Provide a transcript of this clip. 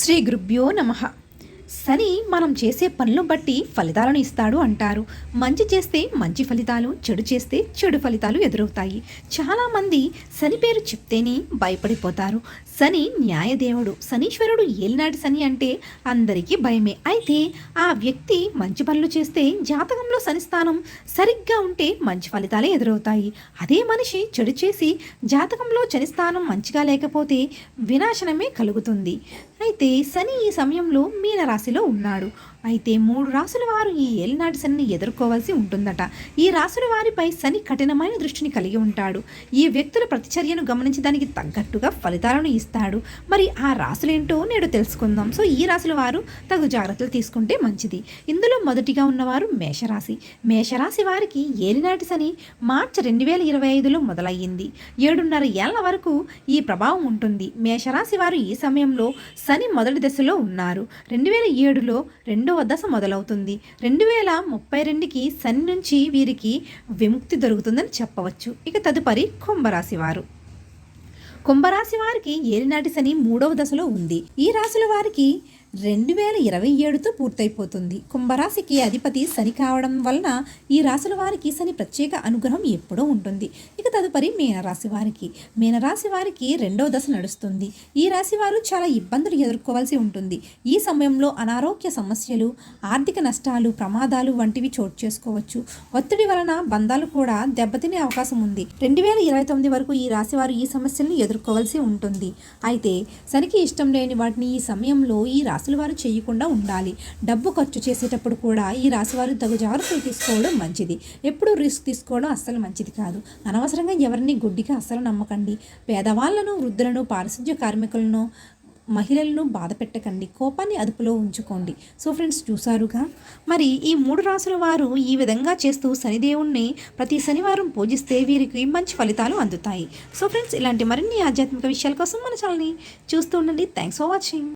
శ్రీ గురుభ్యో నమ. శని మనం చేసే పనులను బట్టి ఫలితాలను ఇస్తాడు అంటారు. మంచి చేస్తే మంచి ఫలితాలు చెడు చేస్తే చెడు ఫలితాలు ఎదురవుతాయి. చాలామంది శని పేరు చెప్తేనే భయపడిపోతారు. శని న్యాయదేవుడు శనీశ్వరుడు ఏలినాటి శని అంటే అందరికీ భయమే. అయితే ఆ వ్యక్తి మంచి పనులు చేస్తే జాతకంలో శని స్థానం సరిగ్గా ఉంటే మంచి ఫలితాలే ఎదురవుతాయి. అదే మనిషి చెడు చేసి జాతకంలో శని స్థానం మంచిగా లేకపోతే వినాశనమే కలుగుతుంది. అయితే శని ఈ సమయంలో మీనరాశిలో ఉన్నాడు. అయితే మూడు రాసుల వారు ఈ ఏలినాటి శనిని ఎదుర్కోవాల్సి ఉంటుందట. ఈ రాసుల వారిపై శని కఠినమైన దృష్టిని కలిగి ఉంటాడు. ఈ వ్యక్తుల ప్రతిచర్యను గమనించి దానికి తగ్గట్టుగా ఫలితాలను ఇస్తాడు. మరి ఆ రాసులేంటో నేడు తెలుసుకుందాం. సో ఈ రాసుల వారు తగు జాగ్రత్తలు తీసుకుంటే మంచిది. ఇందులో మొదటిగా ఉన్నవారు మేషరాశి. మేషరాశి వారికి ఏలినాటి శని మార్చి రెండు వేల ఇరవై ఐదులో మొదలయ్యింది. ఏడున్నర ఏళ్ళ వరకు ఈ ప్రభావం ఉంటుంది. మేషరాశి వారు ఈ సమయంలో శని మొదటి దశలో ఉన్నారు. రెండు వేల ఏడులో రెండవ దశ మొదలవుతుంది. రెండు వేల ముప్పై రెండుకి శని నుంచి వీరికి విముక్తి దొరుకుతుందని చెప్పవచ్చు. ఇక తదుపరి కుంభరాశి వారు కుంభరాశి వారికి ఏలినాటి శని మూడవ దశలో ఉంది. ఈ రాశుల వారికి రెండు వేల ఇరవై ఏడుతో పూర్తయిపోతుంది. కుంభరాశికి అధిపతి శని కావడం వలన ఈ రాశుల వారికి శని ప్రత్యేక అనుగ్రహం ఎప్పుడూ ఉంటుంది. ఇక తదుపరి మీనరాశి వారికి. మీనరాశి వారికి రెండవ దశ నడుస్తుంది. ఈ రాశి వారు చాలా ఇబ్బందులు ఎదుర్కోవాల్సి ఉంటుంది. ఈ సమయంలో అనారోగ్య సమస్యలు ఆర్థిక నష్టాలు ప్రమాదాలు వంటివి చోటు చేసుకోవచ్చు. ఒత్తిడి వలన బంధాలు కూడా దెబ్బతినే అవకాశం ఉంది. రెండు వేల ఇరవై తొమ్మిది వరకు ఈ రాశి వారు ఈ సమస్యలను ఎదుర్కోవాల్సి ఉంటుంది. అయితే శనికి ఇష్టం లేని వాటిని ఈ సమయంలో ఈ రాశి రాశుల వారు చేయకుండా ఉండాలి. డబ్బు ఖర్చు చేసేటప్పుడు కూడా ఈ రాశి వారు తగు జాగ్రత్తలు తీసుకోవడం మంచిది. ఎప్పుడూ రిస్క్ తీసుకోవడం అస్సలు మంచిది కాదు. అనవసరంగా ఎవరిని గుడ్డిగా అస్సలు నమ్మకండి. పేదవాళ్ళను వృద్ధులను పారిశుధ్య కార్మికులను మహిళలను బాధ పెట్టకండి. కోపాన్ని అదుపులో ఉంచుకోండి. సో ఫ్రెండ్స్ చూసారుగా మరి ఈ మూడు రాసుల వారు ఈ విధంగా చేస్తూ శనిదేవుణ్ణి ప్రతి శనివారం పూజిస్తే వీరికి మంచి ఫలితాలు అందుతాయి. సో ఫ్రెండ్స్ ఇలాంటి మరిన్ని ఆధ్యాత్మిక విషయాల కోసం మన ఛానల్ని చూస్తూ ఉండండి. Thanks for watching